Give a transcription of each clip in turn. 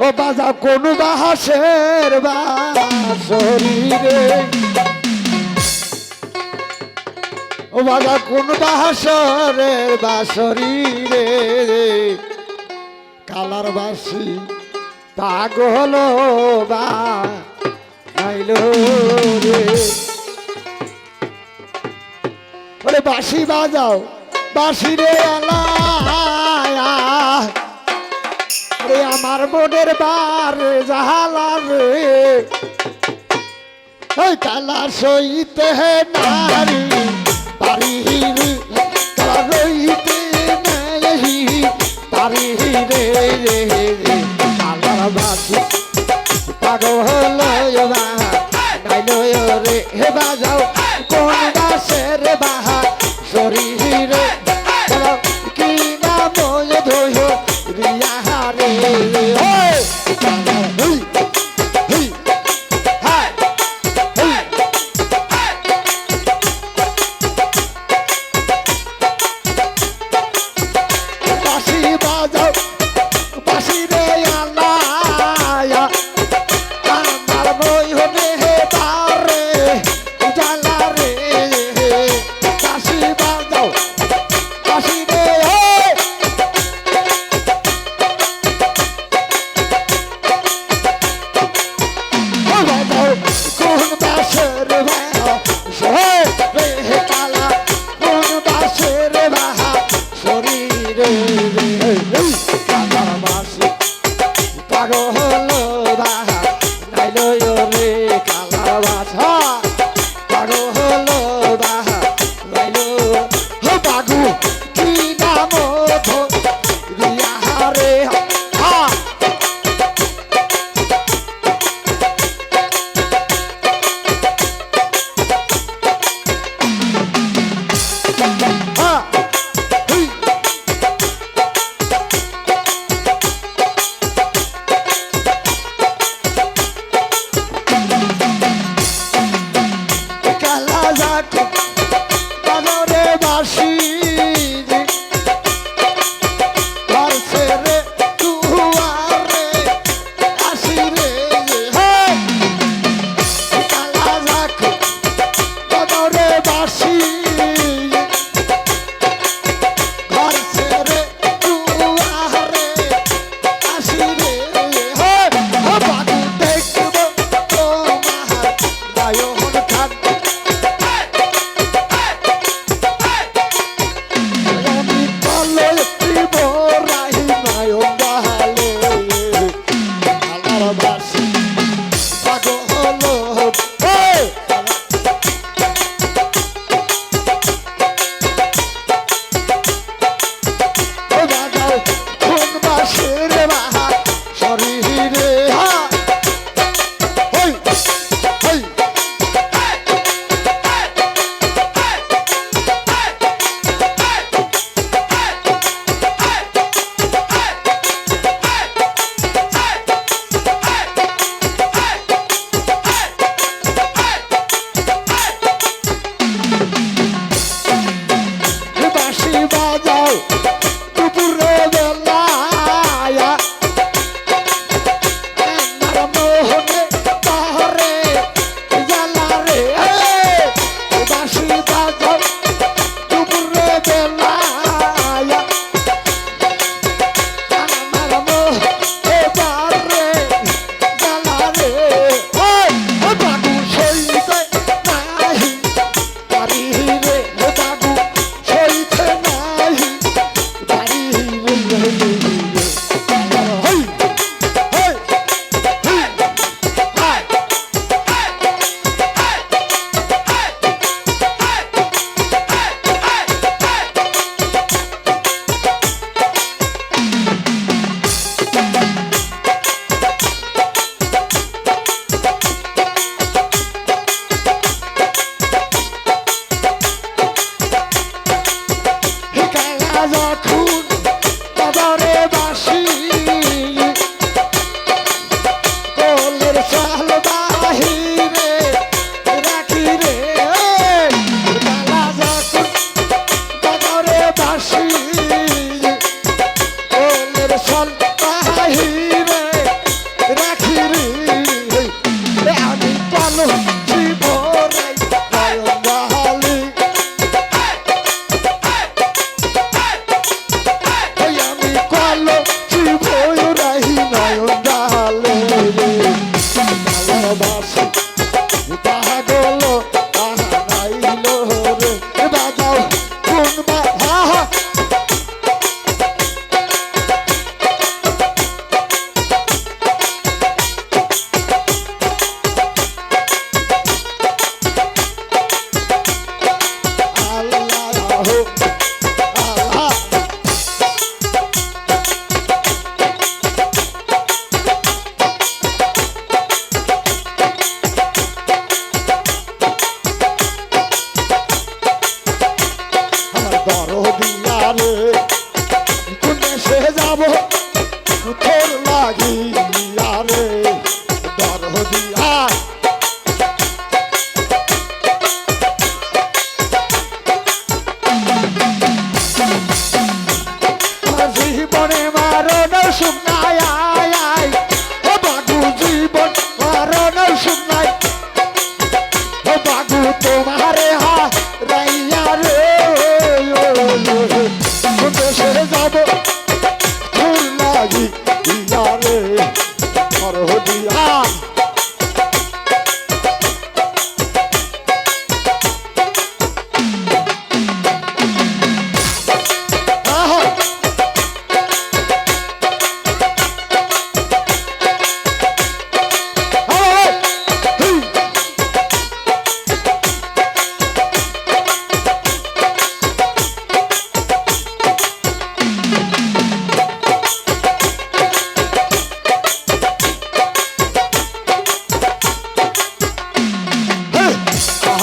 ও বাজা কোন বাহাসের বাসরিরে ও বাজা কোন বাহাসরের বাসরিরে কালার বাসি হল বা রে। বাসি বাজাও বাসি রে আলা। তার বোর্ডের বার জাহালার ওই কালা সইতে নারী তারি পাগল হলো রে, হে বাজাও, কোন পাগল বাহা নাইলো রে কালা বাছা।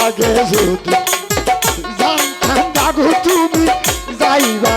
আগে যদি জানতাম বাবু তুমি যাইবা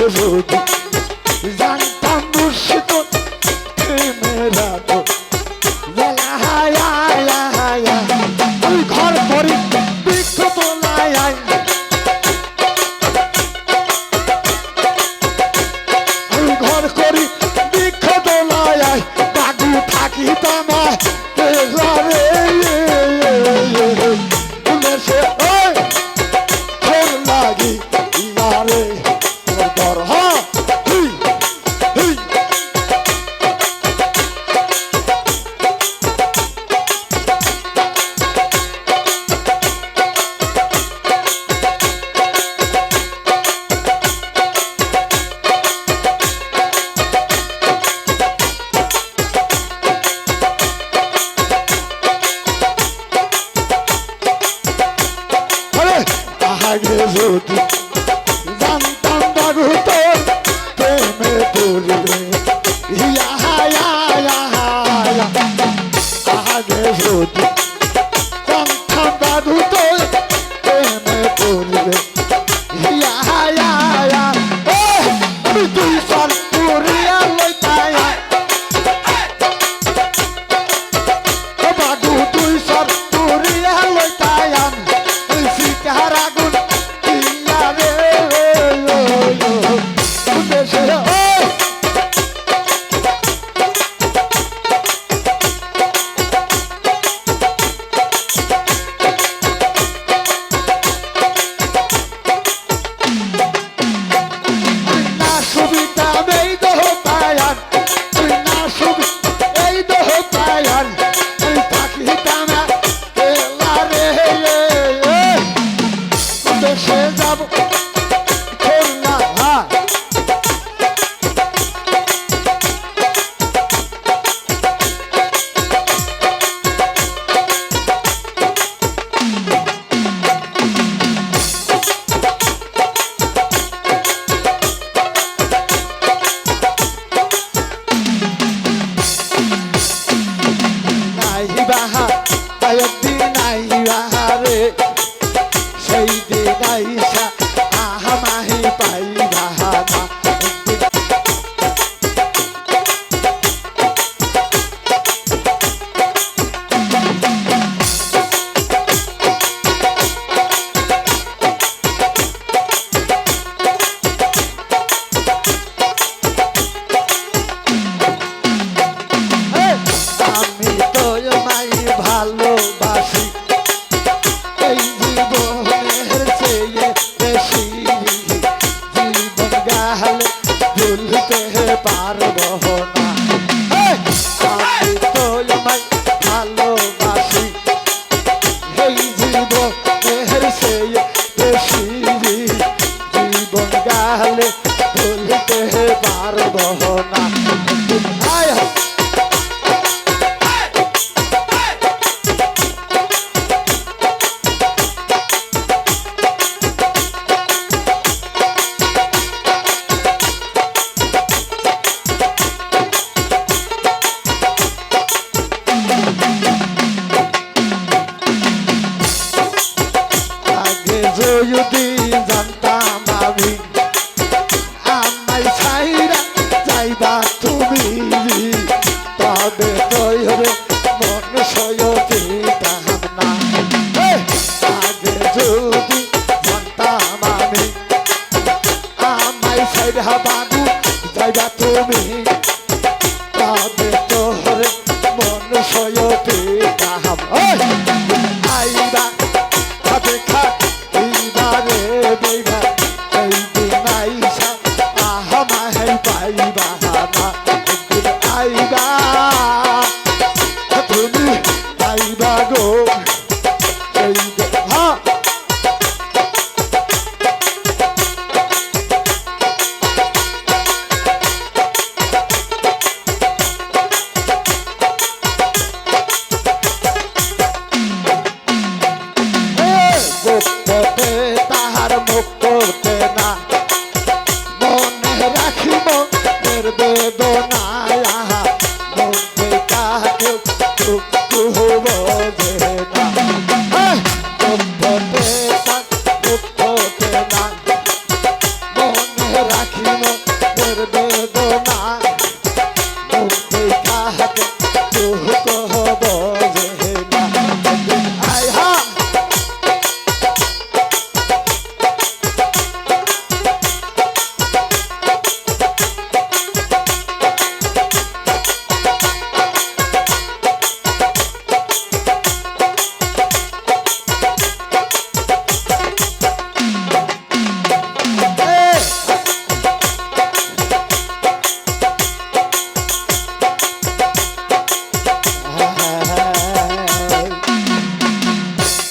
আগে ভুলতে পারব না আমি vai dar por বেদনা